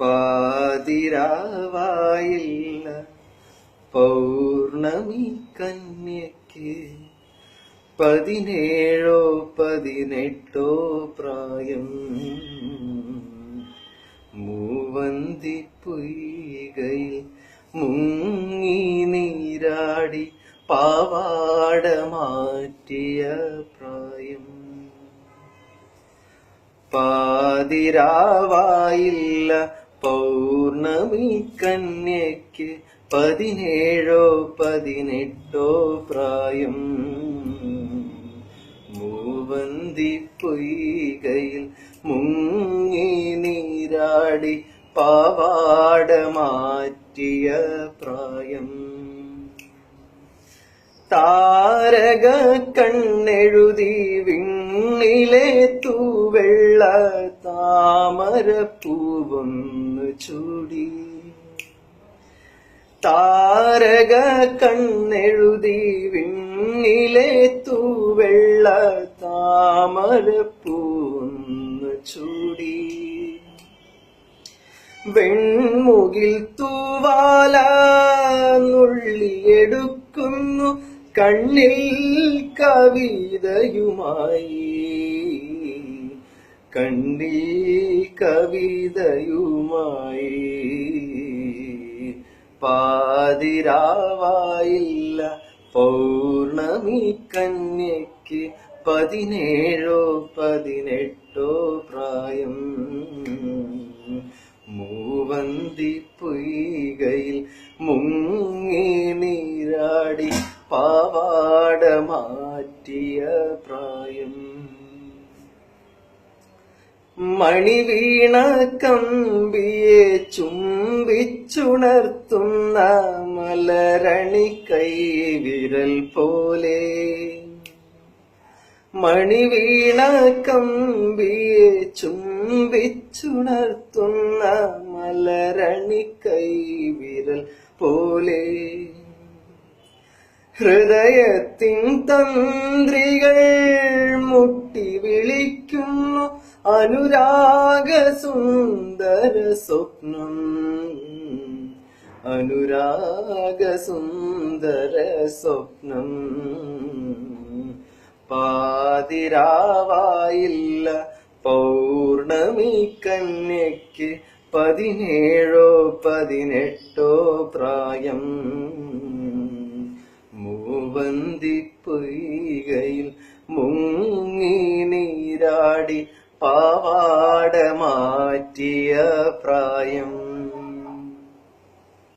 പാതിരാവായില്ല. പൗർണമി കന്യക്ക് പതിനേഴോ പതിനെട്ടോ പ്രായം. മൂവന്തി പൊയ്കയിൽ മുങ്ങി നീരാടി പാവാട പ്രായം. പാതിരാവായില്ല പൗർണമി കന്യയ്ക്ക് പതിനേഴോ പതിനെട്ടോ പ്രായം. മൂവന്തി പൊയ്കയിൽ മുങ്ങി നീരാടി പാവാട മാറ്റിയ പ്രായം. താരക കണ്ണെഴുതി വിണ്ണിലെ തൂവെള്ള താമരപ്പൂവൊന്നു ചൂടി. താരക കണ്ണെഴുതി വിണ്ണിലെ തൂവെള്ള താമരപ്പൂവൊന്നു ചൂടി. വെൺമുകിൽ തൂവാല നുള്ളിയെടുക്കുന്നു കണ്ണിൽ കവിതയുമായി. കണ്ണിൽ കവിതയുമായി പാതിരാവായില്ല പൗർണമി കന്യക്ക് പതിനേഴോ പതിനെട്ടോ പ്രായം. മൂവന്തി പൊയ്കയിൽ മുങ്ങി നീരാടി പാവാട മാറ്റിയ പ്രായം. മണിവീണ കമ്പിയെ ചുംബിച്ചുണർത്തുന്ന മലരണി കൈ വിരൽ പോലെ. മണിവീണ കമ്പിയെ ചുംബിച്ചുണർത്തുന്ന മലരണി കൈ വിരൽ പോലെ. ഹൃദയത്തിൻ തന്ത്രികൾ മുട്ടി വിളിക്കുന്നു അനുരാഗ സുന്ദര സ്വപ്നം. അനുരാഗ സുന്ദര സ്വപ്നം. പാതിരാവായില്ല പൗർണമി കന്യക്ക് പതിനേഴോ പതിനെട്ടോ പ്രായം. മൂവന്തി പൊയ്കയിൽ മുങ്ങി നീരാടി പാവാട മാറ്റിയ പ്രായം.